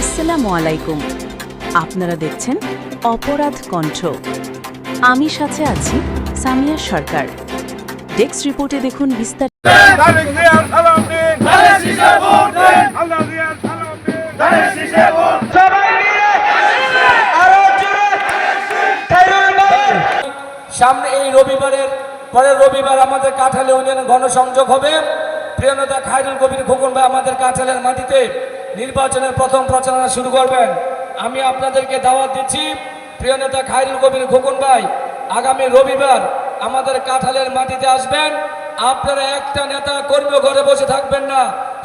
আসসালামু আলাইকুম। আপনারা দেখছেন অপরাধ কণ্ঠ। আমি সাথে আছি সামিয়া সরকার। ডেস্ক রিপোর্টে দেখুন বিস্তারিত সামনে এই রবিবারের পরের রবিবার আমাদের কাঁঠালে ইউনিয়নে গণসংযোগ হবে। প্রিয় নেতা খায়রুল কবির খোকন ভাই আমাদের কাঁঠালের মাটিতে নির্বাচনের প্রথম প্রচারণা শুরু করবেন। আমি আপনাদেরকে দাওয়াত দিচ্ছি, প্রিয় নেতা খায়রুল কবির খোকন ভাই, আগামী রবিবার আমাদের কাঁঠালের মাটিতে আসবেন। আপনারা একটা নেতা কর্মী ঘরে বসে থাকবেন না,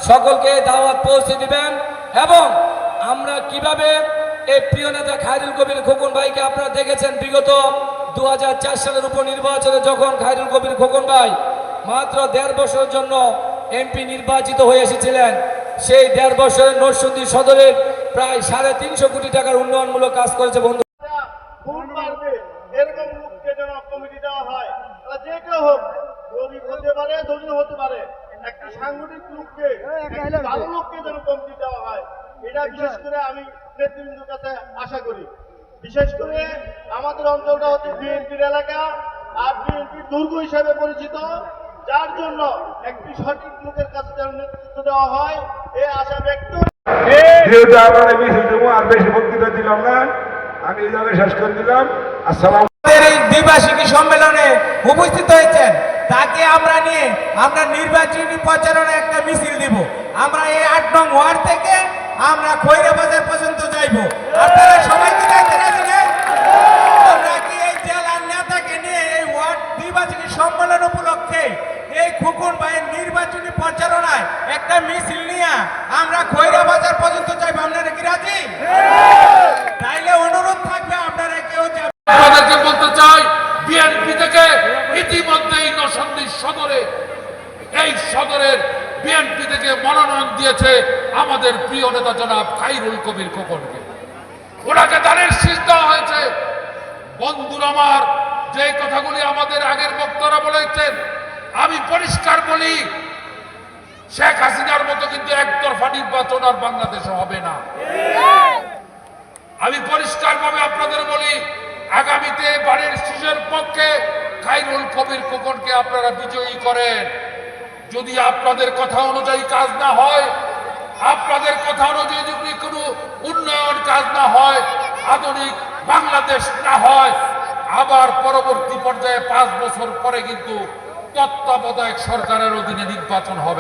সকলকে দাওয়াত পৌঁছে দিবেন। এবং আমরা কীভাবে এই প্রিয় নেতা খায়রুল কবির খোকন ভাইকে আপনারা দেখেছেন বিগত দু হাজার চার সালের উপনির্বাচনে যখন খায়রুল কবির খোকন ভাই মাত্র দেড় বছরের জন্য এমপি নির্বাচিত হয়ে এসেছিলেন সেই দেড় বছরের নরসিংদী সদরের প্রায় সাড়ে তিনশো কোটি টাকার উন্নয়নমূলক কাজ করেছে বন্ধু। এরকম লোককে যেন কমিটি দেওয়া হয় যে কেউ হোক গরিব হতে পারে ধনী হতে পারে একটা সাংগঠনিক লোককে একটা ভালো লোককে যেন কমিটি দেওয়া হয় এটা বিশেষ করে আমি নেতৃবৃন্দের কাছে আশা করি। বিশেষ করে আমাদের অঞ্চলটা হচ্ছে বিএনপির এলাকা আর বিএনপির দুর্গ হিসাবে পরিচিত। যার জন্য একটি সঠিক লোকের কাছে যেন নেতৃত্ব দেওয়া হয় এই আশা ব্যক্ত। যেহেতু আপনারা বেশি দেবো আর বেশি বক্তৃতা দিলাম না। আমি এই জায়গায় শেষ করে দিলাম। আসসালাম আমাদের এই দ্বিবার্ষিকী সম্মেলনে উপস্থিত হয়েছেন। তাকে আমরা নিয়ে আমরা নির্বাচনী প্রচারণা একটা মিছিল দিব। আমরা এই আট নং ওয়ার্ড থেকে আমরা খৈরা বাজার পর্যন্ত যাইব আপনারা সবাই কি যাইতে রাজি না? আমরা কি এই জেলার নেতাকে নিয়ে এই ওয়ার্ড দ্বিবার্ষিকী সম্মেলন উপলক্ষে এই খুকুন ভাইয়ের নির্বাচনী প্রচারণায় একটা মিছিল নিয়ে আমরা খৈরা বাজার পর্যন্ত যাইব আপনারা কি রাজি তাইলে অনুরোধ থাকবে আপনারা কেউ যাবেন আপনাদেরকে বলতে চাই বিএনপি থেকে ইতিমধ্যেই নরসিংদী সদরে, এই সদরের বিএনপি থেকে মনোনয়ন দিয়েছে আমাদের প্রিয় নেতা জনাব খাইরুল কবির খোকনকে। ওনাকে দানের শীষ দেওয়া হয়েছে। বন্ধুর আমার, যে কথাগুলি আমাদের আগের বক্তারা বলেছেন, আমি পরিষ্কার বলি, শেখ হাসিনার মতো কিন্তু একতরফা নির্বাচন আর বাংলাদেশে হবে না। আমি পরিষ্কারভাবে আপনাদের বলি, আগামীতে বাড়ির শিশুর পক্ষে খাইরুল কবির খোকনকে আপনারা বিজয়ী করেন। যদি আপনাদের কথা অনুযায়ী কাজ না হয়, আপনাদের কথা অনুযায়ী যদি কোনো উন্নয়ন কাজ না হয়, আধুনিক বাংলাদেশ না হয়, আবার পরবর্তী পর্যায়ে পাঁচ বছর পরে কিন্তু তত্ত্বাবধায়ক সরকারের অধীনে নির্বাচন হবে।